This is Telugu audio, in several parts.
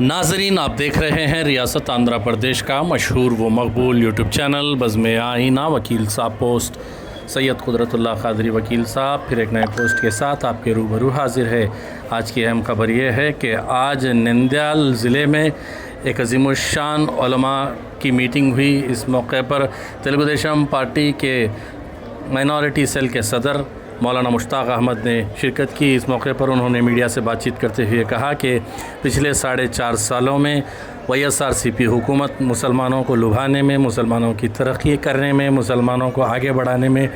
ناظرین، آپ دیکھ رہے ہیں ریاست آندھرا پردیش کا مشہور و مقبول یوٹیوب چینل، بزم آئینہ، وکیل صاحب پوسٹ۔ سید قدرت اللہ قادری، وکیل صاحب، پھر ایک نئے پوسٹ کے ساتھ آپ کے روبرو حاضر ہے۔ آج کی اہم خبر یہ ہے کہ آج نندیال ضلع میں ایک عظیم الشان علماء کی میٹنگ ہوئی۔ اس موقع پر تلگو دیشم پارٹی کے مائنورٹی سیل کے صدر مولانا مشتاق احمد نے شرکت کی۔ اس موقع پر انہوں نے میڈیا سے بات چیت کرتے ہوئے کہا کہ پچھلے ساڑھے چار سالوں میں وی ایس آر سی پی حکومت مسلمانوں کو لبھانے میں، مسلمانوں کی ترقی کرنے میں، مسلمانوں کو آگے بڑھانے میں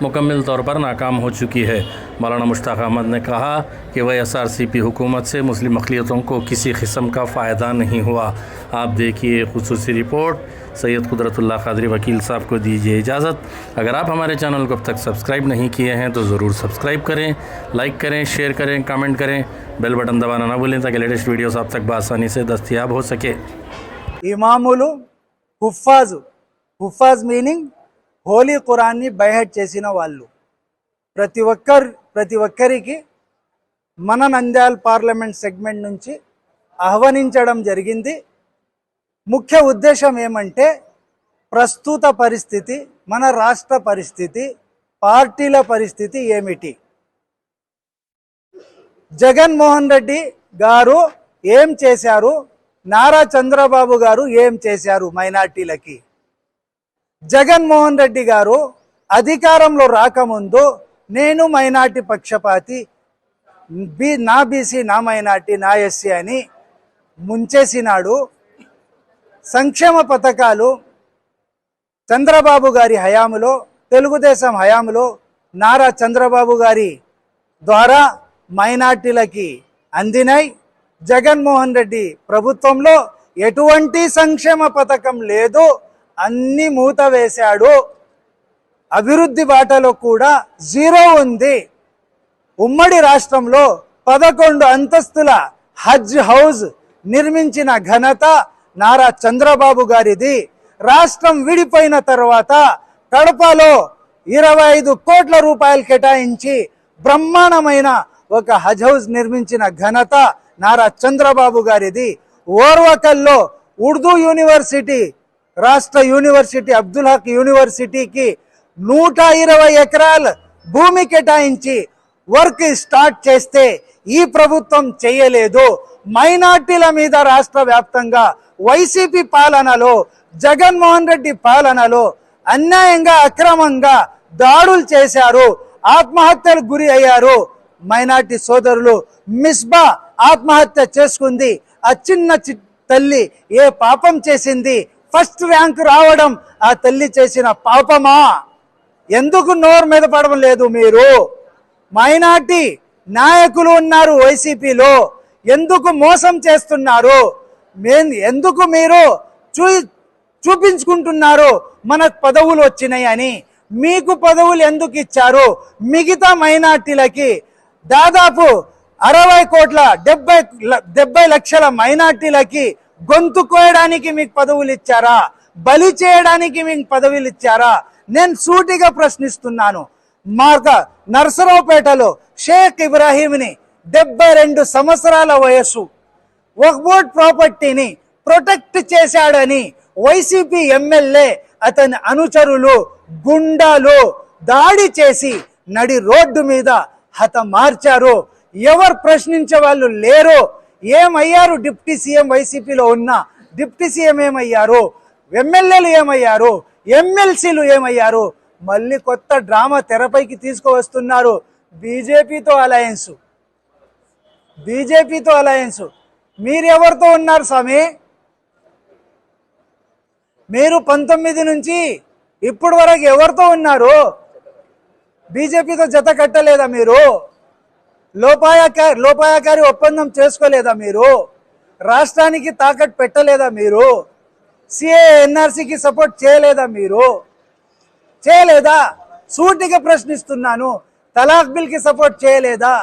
مکمل طور پر ناکام ہو چکی ہے۔ مولانا مشتاق احمد نے کہا کہ وہ ایس آر سی پی حکومت سے مسلم اقلیتوں کو کسی قسم کا فائدہ نہیں ہوا۔ آپ دیکھیے خصوصی رپورٹ۔ سید قدرت اللہ قادری وکیل صاحب کو دیجیے اجازت۔ اگر آپ ہمارے چینل کو اب تک سبسکرائب نہیں کیے ہیں تو ضرور سبسکرائب کریں، لائک کریں، شیئر کریں، کامنٹ کریں۔ بیل بٹن دبانا نہ بھولیں تاکہ لیٹسٹ ویڈیوز آپ تک بآسانی سے دستیاب ہو سکے۔ امام الو حفاظ حفاظ میننگ హోలీ ఖురాన్ని బైహెడ్ చేసిన వాళ్ళు. ప్రతి ఒక్కరు ప్రతి ఒక్కరికి మన నంద్యాల్ పార్లమెంట్ సెగ్మెంట్ నుంచి ఆహ్వానించడం జరిగింది. ముఖ్య ఉద్దేశం ఏమంటే ప్రస్తుత పరిస్థితి మన రాష్ట్ర పరిస్థితి పార్టీల పరిస్థితి ఏమిటి? జగన్మోహన్ రెడ్డి గారు ఏం చేశారు? నారా చంద్రబాబు గారు ఏం చేశారు మైనార్టీలకి? జగన్మోహన్ రెడ్డి గారు అధికారంలో రాకముందు నేను మైనార్టీ పక్షపాతి బి నా బీసీ నా మైనార్టీ నా ఎస్సీ అని ముంచేసినాడు. సంక్షేమ పథకాలు చంద్రబాబు గారి హయాములో తెలుగుదేశం హయాములో నారా చంద్రబాబు గారి ద్వారా మైనార్టీలకి అందినాయి. జగన్మోహన్ రెడ్డి ప్రభుత్వంలో ఎటువంటి సంక్షేమ పథకం లేదు. అన్ని మూత వేశాడు. అభివృద్ధి బాటలో కూడా జీరో ఉంది. ఉమ్మడి రాష్ట్రంలో పదకొండు అంతస్తుల హజ్ హౌజ్ నిర్మించిన ఘనత నారా చంద్రబాబు గారిది. రాష్ట్రం విడిపోయిన తర్వాత కడపలో ఇరవై ఐదు కోట్ల రూపాయలు కేటాయించి బ్రహ్మాండమైన ఒక హజ్ హౌస్ నిర్మించిన ఘనత నారా చంద్రబాబు గారిది. ఓర్వకల్లో ఉర్దూ యూనివర్సిటీ రాష్ట్ర యూనివర్సిటీ అబ్దుల్ హక్ యూనివర్సిటీకి నూట ఇరవై ఎకరాల భూమి కేటాయించి వర్క్ స్టార్ట్ చేస్తే ఈ ప్రభుత్వం చేయలేదు. మైనార్టీల మీద రాష్ట్ర వ్యాప్తంగా వైసీపీ పాలనలో జగన్మోహన్ రెడ్డి పాలనలో అన్యాయంగా అక్రమంగా దాడులు చేశారు. ఆత్మహత్యలకు గురి అయ్యారు. మైనార్టీ సోదరులు మిస్బా ఆత్మహత్య చేసుకుంది. ఆ చిన్న చి- తల్లి ఏ పాపం చేసింది? ఫస్ట్ ర్యాంక్ రావడం ఆ తల్లి చేసిన పాపమా? ఎందుకు నోరు మీద పడడం లేదు మీరు? మైనార్టీ నాయకులు ఉన్నారు వైసీపీలో. ఎందుకు మోసం చేస్తున్నారు? ఎందుకు మీరు చూ చూపించుకుంటున్నారు? మనకు పదవులు వచ్చినాయి అని. మీకు పదవులు ఎందుకు ఇచ్చారు? మిగతా మైనార్టీలకి దాదాపు అరవై కోట్ల డెబ్బై ల- డెబ్బై లక్షల మైనార్టీలకి గొంతు కోయడానికి మీకు పదవులు ఇచ్చారా బలి చేయడానికి మీకు పదవులు ఇచ్చారా నేను సూటిగా ప్రశ్నిస్తున్నాను. మార్గ నర్సరావుపేటలో షేక్ ఇబ్రాహీంని డెబ్బై రెండు సంవత్సరాల వయస్సు. వక్బోర్డ్ ప్రాపర్టీని ప్రొటెక్ట్ చేశాడని వైసీపీ ఎమ్మెల్యే అతని అనుచరులు గుండాలు దాడి చేసి నడి రోడ్డు మీద హతమార్చారు. ఎవరు ప్రశ్నించే వాళ్ళు లేరో ఏమయ్యారు? డిప్యూటీ సీఎం వైసీపీలో ఉన్న డిప్యూటీ సీఎం ఏమయ్యారు? ఎమ్మెల్యేలు ఏమయ్యారు? ఎమ్మెల్సీలు ఏమయ్యారు? మళ్ళీ కొత్త డ్రామా తెరపైకి తీసుకువస్తున్నారు బీజేపీతో అలయన్స్. బీజేపీతో అలయన్స్. మీరు ఎవరితో ఉన్నారు స్వామి? మీరు పంతొమ్మిది నుంచి ఇప్పుడు వరకు ఎవరితో ఉన్నారు? బీజేపీతో జత కట్టలేదా మీరు? లోపాయకారి లోపాయకారి ఒప్పందం చేసుకోలేదా మీరు? రాష్ట్రానికి తాకట్టు పెట్టలేదా మీరు? సిఏ ఎన్ఆర్సీకి సపోర్ట్ చేయలేదా మీరు? చేయలేదా? సూటిగా ప్రశ్నిస్తున్నాను. తలాక్ బిల్కి సపోర్ట్ చేయలేదా?